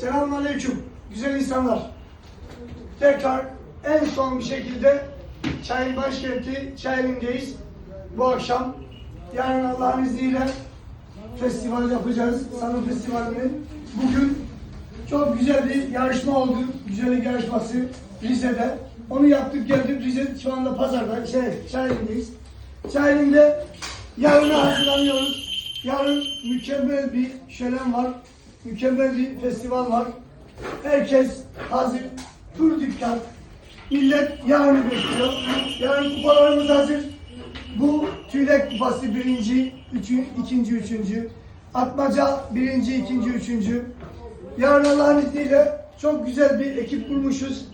Selamünaleyküm güzel insanlar. Tekrar en son bir şekilde Çayın başkenti Çayeli'ndeyiz. Bu akşam yarın Allah'ın izniyle festival yapacağız. Sanat Festivali'ni. Bugün çok güzel bir yarışma oldu. Güzellik yarışması Rize'de. Onu yaptık geldik. Rize şu anda pazarda, şey, Çayeli'ndeyiz. Çayeli'nde yarına hazırlanıyoruz. Yarın mükemmel bir şölen var. Mükemmel bir festival var. Herkes hazır. Tur dükkan. Millet yarını bekliyor. Yarın kupalarımız hazır. Bu tüylek kupası birinci, üçü, ikinci, üçüncü. Atmaca birinci, ikinci, üçüncü. Yarın Allah'ın izniyle çok güzel bir ekip kurmuşuz.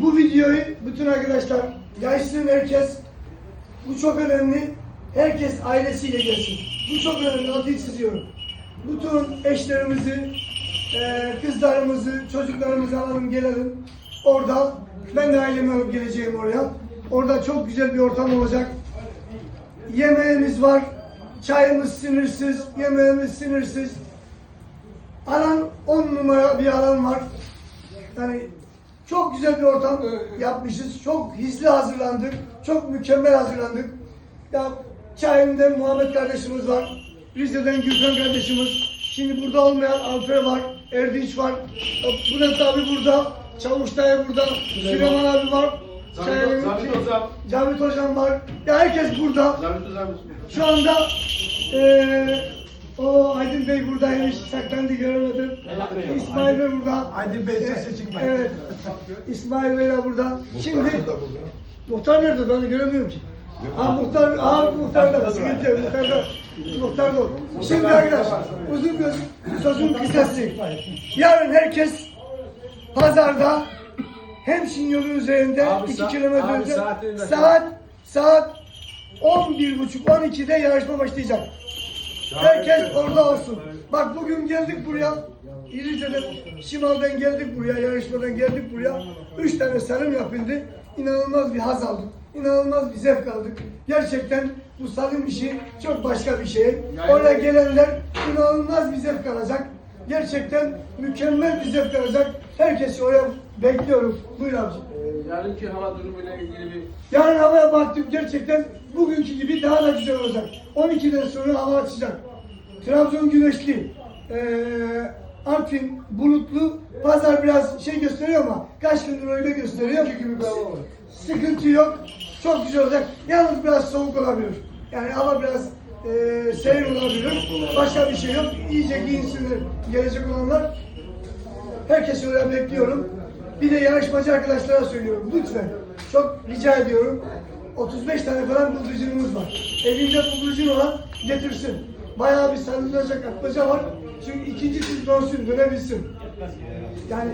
Bu videoyu bütün arkadaşlar yaysın herkes. Bu çok önemli. Herkes ailesiyle gelsin. Bu çok önemli. Altını çiziyorum. Bütün eşlerimizi, eee, kızlarımızı, çocuklarımızı alalım gelelim. Orada ben de ailemi alıp geleceğim oraya. Orada çok güzel bir ortam olacak. Yemeğimiz var. Çayımız sınırsız, yemeğimiz sınırsız. Alan 10 numara bir alan var. Yani çok güzel bir ortam yapmışız. Çok hizli hazırlandık. Çok mükemmel hazırlandık. Ya Çayım'da Muhammed kardeşimiz var. Rize'den Gürkan kardeşimiz. Şimdi burada olmayan Alper var. Erdinç var. Bu da tabi burada. Çavuş dayı burada. Süleyman abi var. Zabit hocam. Cavit hocam var. Ya herkes burada. Zabit hocam. Şu anda eee o Aydın Bey buradaymış. Saklandı göremedim. İsmail Bey burada. Aydın Bey sesi çıkmayın. Evet. İsmail Bey de burada. Şimdi muhtar nerede? Ben göremiyorum ki. Ha muhtar, ha muhtar da sıkıntı yok. Muhtar da, muhtar o. Şimdi arkadaşlar uzun göz, sözün kısası. Yarın herkes pazarda Hemşin yolu üzerinde Abi 2 sa- kilometre abi önce saat saat 11.30-12'de yarışma başlayacak. Herkes orada olsun. Bak bugün geldik buraya. İrizce'den, Şimal'den geldik buraya, yarışmadan geldik buraya. Üç tane sarım yapıldı. İnanılmaz bir haz aldık. İnanılmaz bir zevk aldık. Gerçekten bu sarım işi çok başka bir şey. Oraya gelenler inanılmaz bir zevk alacak. Gerçekten mükemmel bir zevk alacak. Herkesi oraya bekliyoruz. Buyur abicim. Ee, yarınki hava durumuyla ilgili bir Yarın havaya baktık gerçekten bugünkü gibi daha da güzel olacak. 12'den sonra hava açacak. Trabzon güneşli, eee Artvin bulutlu, pazar biraz şey gösteriyor ama kaç gündür öyle gösteriyor. gibi bir hava var. Sıkıntı yok, çok güzel olacak. Yalnız biraz soğuk olabilir. Yani hava biraz eee serin olabilir. Başka bir şey yok. İyice giyinsinler gelecek olanlar. Herkesi oraya bekliyorum. Bir de yarışmacı arkadaşlara söylüyorum. Lütfen. Çok rica ediyorum. 35 tane falan bıldırcınımız var. Elinde bıldırcın olan getirsin. Bayağı bir sarılacak atmaca var. Çünkü ikinci tur dönsün, dönebilsin. Yani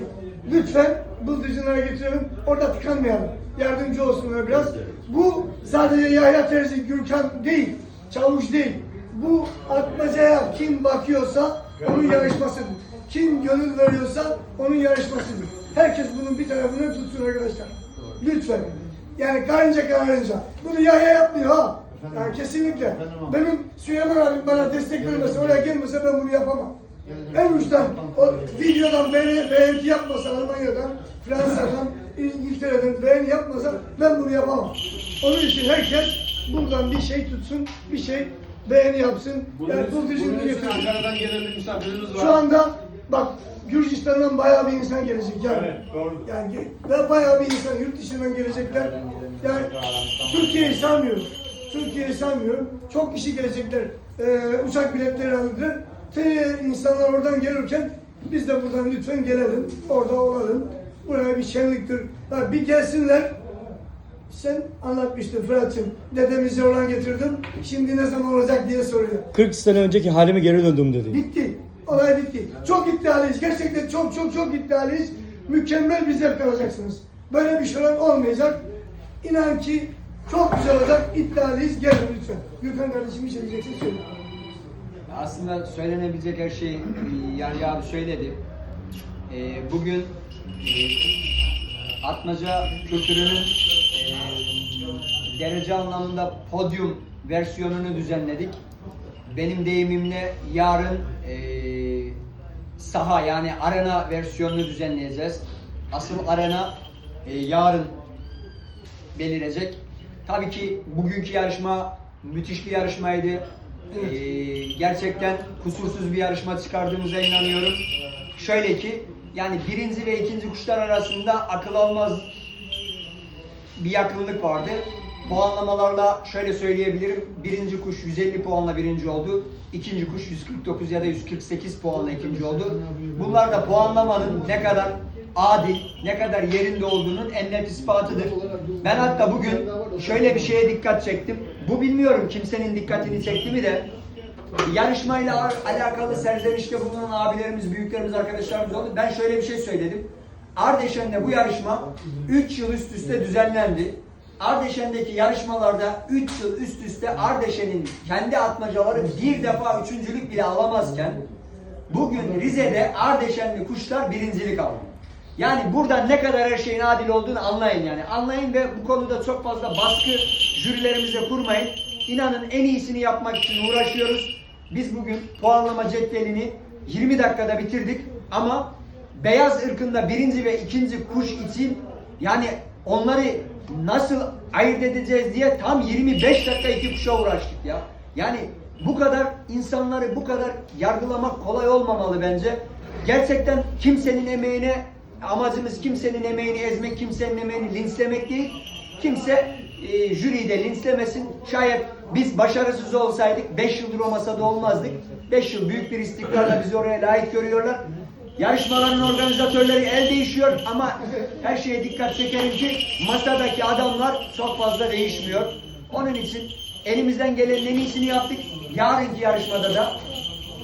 lütfen bıldırcınlara getirelim. Orada tıkanmayalım. Yardımcı olsunlar biraz. Bu sadece Yahya Terzi, Gürkan değil. Çavuş değil. Bu atmacaya kim bakıyorsa onun yarışmasıdır. Kim gönül veriyorsa onun yarışmasıdır. Herkes bunun bir tarafını tutsun arkadaşlar. Lütfen. Yani karınca karınca. Bunu Yahya yapmıyor ha. Yani kesinlikle. Benim Süleyman abim bana destek vermese, oraya gelmese ben bunu yapamam. En uçtan, o videodan beğeni, beğeni yapmasa Almanya'dan, Fransa'dan, İngiltere'den beğeni yapmasa ben bunu yapamam. Onun için herkes buradan bir şey tutsun, bir şey beğeni yapsın. Yani bu bunun düşünce için getirsin. Ankara'dan gelen bir misafirimiz var. Şu anda bak Gürcistan'dan bayağı bir insan gelecek yani. Evet, doğru. Yani ve bayağı bir insan yurt dışından gelecekler. Yani Türkiye'yi sanmıyorum. Türkiye'yi sanmıyorum. Çok kişi gelecekler. Ee, uçak biletleri alındı. Te insanlar oradan gelirken biz de buradan lütfen gelelim. Orada olalım. Buraya bir şenliktir. Ha, bir gelsinler. Sen anlatmıştın Fırat'cığım. Dedemizi oradan getirdim. Şimdi ne zaman olacak diye soruyor. 40 sene önceki halime geri döndüm dedi. Bitti. Olay bitti. Çok iddialıyız. Gerçekten çok çok çok iddialıyız. Mükemmel bir zevk alacaksınız. Böyle bir şey olmayacak. İnan ki çok güzel olacak. İddialıyız. Gelin lütfen. Gürkan kardeşim bir şey diyeceksin söyle. Aslında söylenebilecek her şey yani abi söyledi. Ee, bugün e, atmaca kültürünün e, derece anlamında podyum versiyonunu düzenledik. Benim deyimimle yarın e, saha yani arena versiyonunu düzenleyeceğiz. Asıl arena e, yarın belirecek. Tabii ki bugünkü yarışma müthiş bir yarışmaydı. Ee, gerçekten kusursuz bir yarışma çıkardığımıza inanıyorum. Şöyle ki yani birinci ve ikinci kuşlar arasında akıl almaz bir yakınlık vardı. Puanlamalarla şöyle söyleyebilirim. Birinci kuş 150 puanla birinci oldu. İkinci kuş 149 ya da 148 puanla ikinci oldu. Bunlar da puanlamanın ne kadar adil, ne kadar yerinde olduğunun en net ispatıdır. Ben hatta bugün şöyle bir şeye dikkat çektim. Bu bilmiyorum kimsenin dikkatini çekti mi de yarışmayla al- alakalı serzenişte bulunan abilerimiz, büyüklerimiz, arkadaşlarımız oldu. Ben şöyle bir şey söyledim. Ardeşen'de bu yarışma 3 yıl üst üste düzenlendi. Ardeşen'deki yarışmalarda 3 yıl üst üste Ardeşen'in kendi atmacaları bir defa üçüncülük bile alamazken bugün Rize'de Ardeşenli kuşlar birincilik aldı. Yani burada ne kadar her şeyin adil olduğunu anlayın yani. Anlayın ve bu konuda çok fazla baskı jürilerimize kurmayın. İnanın en iyisini yapmak için uğraşıyoruz. Biz bugün puanlama cetvelini 20 dakikada bitirdik ama beyaz ırkında birinci ve ikinci kuş için yani onları nasıl ayırt edeceğiz diye tam 25 dakika iki kuşa uğraştık ya. Yani bu kadar insanları bu kadar yargılamak kolay olmamalı bence. Gerçekten kimsenin emeğine amacımız kimsenin emeğini ezmek, kimsenin emeğini linçlemek değil. Kimse e, jüriyi de linçlemesin. Şayet biz başarısız olsaydık 5 yıldır o masada olmazdık. 5 yıl büyük bir istikrarla bizi oraya layık görüyorlar. Yarışmaların organizatörleri el değişiyor ama her şeye dikkat çekerim ki masadaki adamlar çok fazla değişmiyor. Onun için elimizden gelenin en iyisini yaptık. Yarınki yarışmada da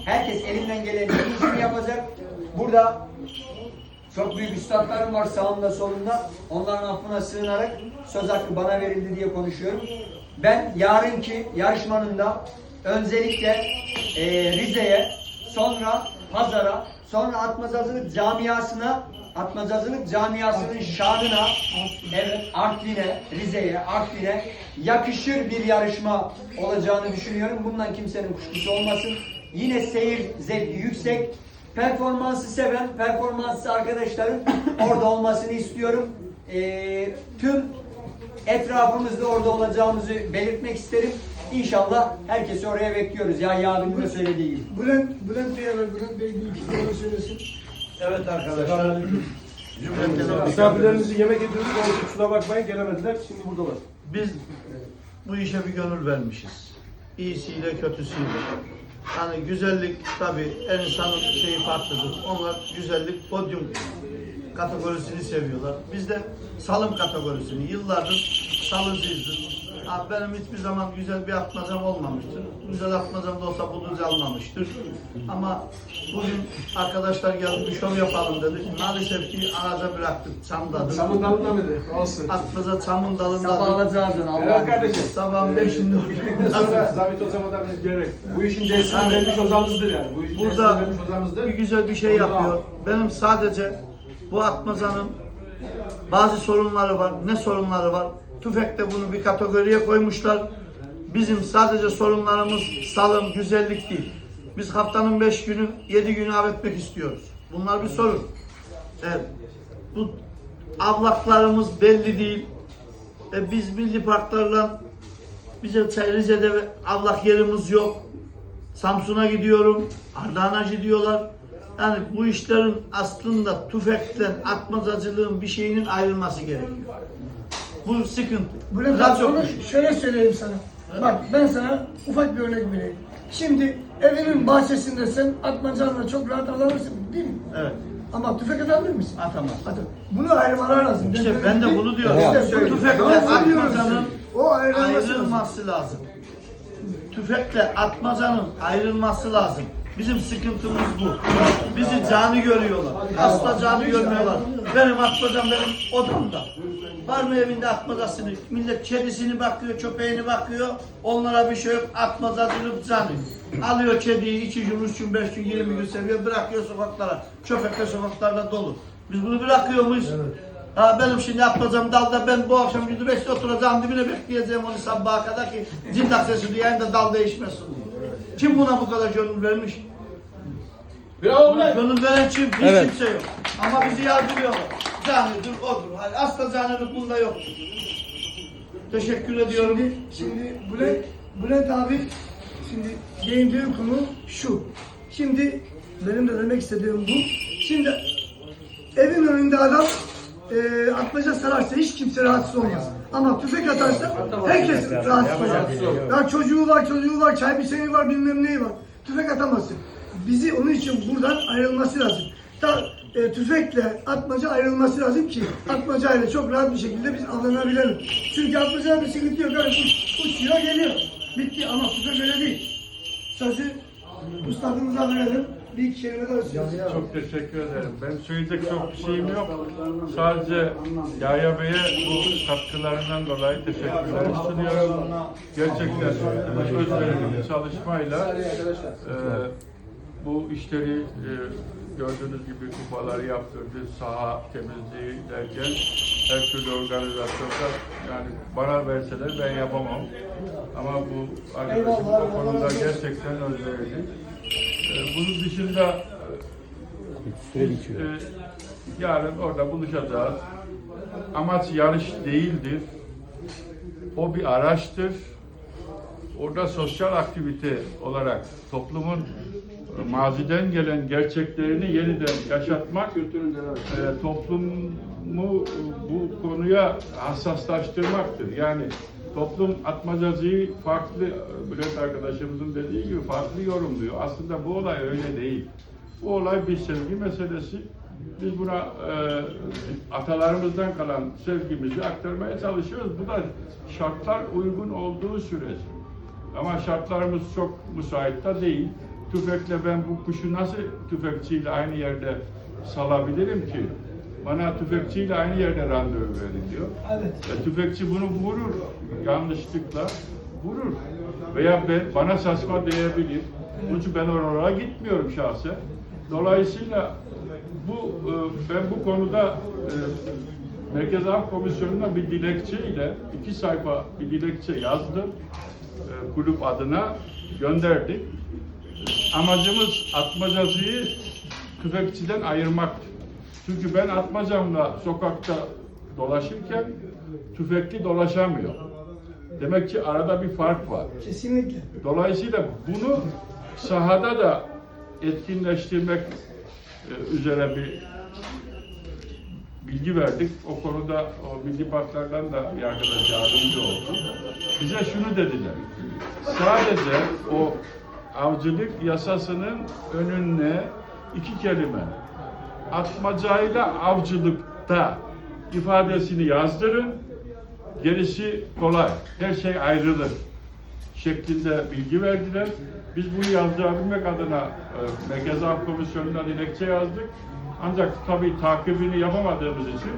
herkes elinden gelenin en iyisini yapacak. Burada çok büyük üstadlarım var sağımda solumda. Onların affına sığınarak söz hakkı bana verildi diye konuşuyorum. Ben yarınki yarışmanın da öncelikle eee, Rize'ye, sonra Pazar'a, sonra Atmazazılık camiasına, Atmazazılık camiasının şanına, evet Artvin'e, Rize'ye, Artvin'e yakışır bir yarışma olacağını düşünüyorum. Bundan kimsenin kuşkusu olmasın. Yine seyir zevki yüksek. Performansı seven, performanslı arkadaşların orada olmasını istiyorum. Ee, tüm etrafımızda orada olacağımızı belirtmek isterim. İnşallah herkesi oraya bekliyoruz. Ya yarın da söylediği gibi. Bülent, Bülent Bey'e ver. Bülent Bey bir iki kelime söylesin. Evet arkadaşlar. Misafirlerimizi yemek ediyoruz. Kusura bakmayın gelemediler. Şimdi buradalar. biz bu işe bir gönül vermişiz. İyisiyle kötüsüyle. Hani güzellik tabii her insanın şeyi farklıdır. Onlar güzellik podyum kategorisini seviyorlar. Biz de salım kategorisini yıllardır salıcıyızdır. Abi benim hiçbir zaman güzel bir atmazam olmamıştır. Güzel atmazam da olsa bulunca almamıştır. Ama bugün arkadaşlar geldi bir şov yapalım dedik. Maalesef ki araca bıraktık çamdadır. Samın dalında mıydı? Olsun. Atmaza çamın dalında. Sabah alacağız onu Evet kardeşim. Sabahın beşinde Zabit Ozan'a biz gelerek. Bu işin dersini vermiş ozamızdır yani. Bu işin Burada vermiş bir güzel bir şey yapıyor. Benim sadece bu atmazanın bazı sorunları var. Ne sorunları var? Tüfekte bunu bir kategoriye koymuşlar. Bizim sadece sorunlarımız salım, güzellik değil. Biz haftanın beş günü, yedi günü av etmek istiyoruz. Bunlar bir sorun. Evet. Bu avlaklarımız belli değil. E biz milli parklarla bize Rize'de avlak yerimiz yok. Samsun'a gidiyorum, Ardahan'a gidiyorlar. Yani bu işlerin aslında tüfekten, atmazacılığın bir şeyinin ayrılması gerekiyor. Bu sıkıntı. Bülent abi çok şöyle söyleyeyim sana. Bak ben sana ufak bir örnek vereyim. Şimdi evimin bahçesindesin, atmacanla çok rahat alırsın değil mi? Evet. Ama tüfek atabilir misin? Atamaz. Hadi. Bunu ayırmalar lazım. İşte ben de bunu diyorum. İşte bu tüfekle atmacanın O ayrılması lazım. ayrılması lazım. Tüfekle atmacanın ayrılması lazım. Bizim sıkıntımız bu. Bizi cani görüyorlar. Asla cani görmüyorlar. Benim atmacam benim odamda. Var mı evinde atmacasını? Millet kedisini bakıyor, köpeğini bakıyor. Onlara bir şey yok. Atmacacılık cani. Alıyor kediyi iki gün, üç gün, beş gün, yirmi gün seviyor. Bırakıyor sokaklara. Köpekler sokaklarda dolu. Biz bunu bırakıyor muyuz? Ha benim şimdi atmacam dalda ben bu akşam gidip beşte oturacağım dibine bekleyeceğim onu sabaha kadar ki zindak sesi duyayım da dal değişmesin. Kim buna bu kadar gönül vermiş? Bravo lan. Gönül veren kim? Hiç Evet. kimse yok. Ama bizi yardımlıyorlar. Canidir, odur. Hani asla canilik bunda yok. Teşekkür ediyorum. Şimdi, şimdi Bülent, Bülent abi şimdi değindiği konu şu. Şimdi benim de demek istediğim bu. Şimdi evin önünde adam e, atmaca sararsa hiç kimse rahatsız olmaz. Ama tüfek atarsa herkes rahatsız olur. Ya çocuğu var, çocuğu var, çay biçeni var, bilmem neyi var. Tüfek atamazsın. Bizi onun için buradan ayrılması lazım. Ta, e, tüfekle atmaca ayrılması lazım ki atmacayla çok rahat bir şekilde biz avlanabilelim. Çünkü atmacada bir sıkıntı yok. Yani uç, uçuyor geliyor. Bitti ama tüfek öyle değil. Sözü ustadımıza verelim. Bir iki kelime daha söyleyeceğim. Çok teşekkür ederim. Ben söyleyecek çok bir şeyim yok. Sadece Yahya Bey'e bu katkılarından dolayı teşekkürlerimi sunuyorum. Gerçekten özverili bir çalışmayla e, bu işleri e, gördüğünüz gibi kupaları yaptırdı, saha temizliği derken her türlü organizasyonda yani bana verseler ben yapamam. Ama bu arkadaşım bu konuda gerçekten özverili. E, bunun dışında e, yarın orada buluşacağız. Amaç yarış değildir. O bir araçtır. Orada sosyal aktivite olarak toplumun e, maziden gelen gerçeklerini yeniden yaşatmak, e, toplumu bu konuya hassaslaştırmaktır. Yani toplum atmacacıyı farklı, Bülent arkadaşımızın dediği gibi farklı yorumluyor. Aslında bu olay öyle değil. Bu olay bir sevgi meselesi. Biz buna e, atalarımızdan kalan sevgimizi aktarmaya çalışıyoruz. Bu da şartlar uygun olduğu sürece. Ama şartlarımız çok müsait de değil. Tüfekle ben bu kuşu nasıl tüfekçiyle aynı yerde salabilirim ki? Bana tüfekçiyle aynı yerde randevu veriliyor. Evet. E, tüfekçi bunu vurur yanlışlıkla vurur. Veya ben, bana saçma diyebilir. Bunun için ben oralara gitmiyorum şahsen. Dolayısıyla bu e, ben bu konuda e, Merkez Av Komisyonu'na bir dilekçeyle iki sayfa bir dilekçe yazdım. E, kulüp adına gönderdik. Amacımız atmacacıyı tüfekçiden ayırmaktır. Çünkü ben atmacamla sokakta dolaşırken tüfekli dolaşamıyor. Demek ki arada bir fark var. Kesinlikle. Dolayısıyla bunu sahada da etkinleştirmek e, üzere bir bilgi verdik. O konuda o milli parklardan da bir arkadaş yardımcı oldu. Bize şunu dediler. Sadece o avcılık yasasının önüne iki kelime atmacayla avcılıkta ifadesini yazdırın. Gerisi kolay. Her şey ayrılır şeklinde bilgi verdiler. Biz bunu yazdırabilmek adına e, Merkez Av Komisyonu'na dilekçe yazdık. Ancak tabii takibini yapamadığımız için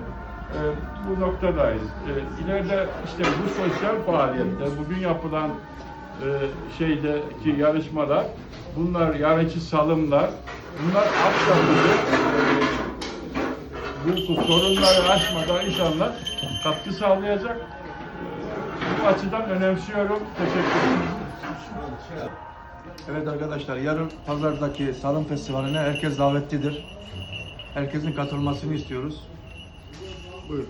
e, bu noktadayız. E, ileride işte bu sosyal faaliyetler, bugün yapılan e, şeydeki yarışmalar, bunlar yarışı salımlar, bunlar akşamları bu sorunları aşmadan inşallah katkı sağlayacak. Bu açıdan önemsiyorum. Teşekkür ederim. Evet arkadaşlar yarın pazardaki Salım Festivali'ne herkes davetlidir. Herkesin katılmasını istiyoruz. Buyurun.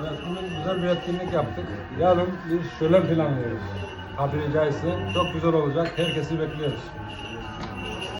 Evet, bugün güzel bir etkinlik yaptık. Yarın bir şölen planlıyoruz. Tabiri caizse çok güzel olacak. Herkesi bekliyoruz.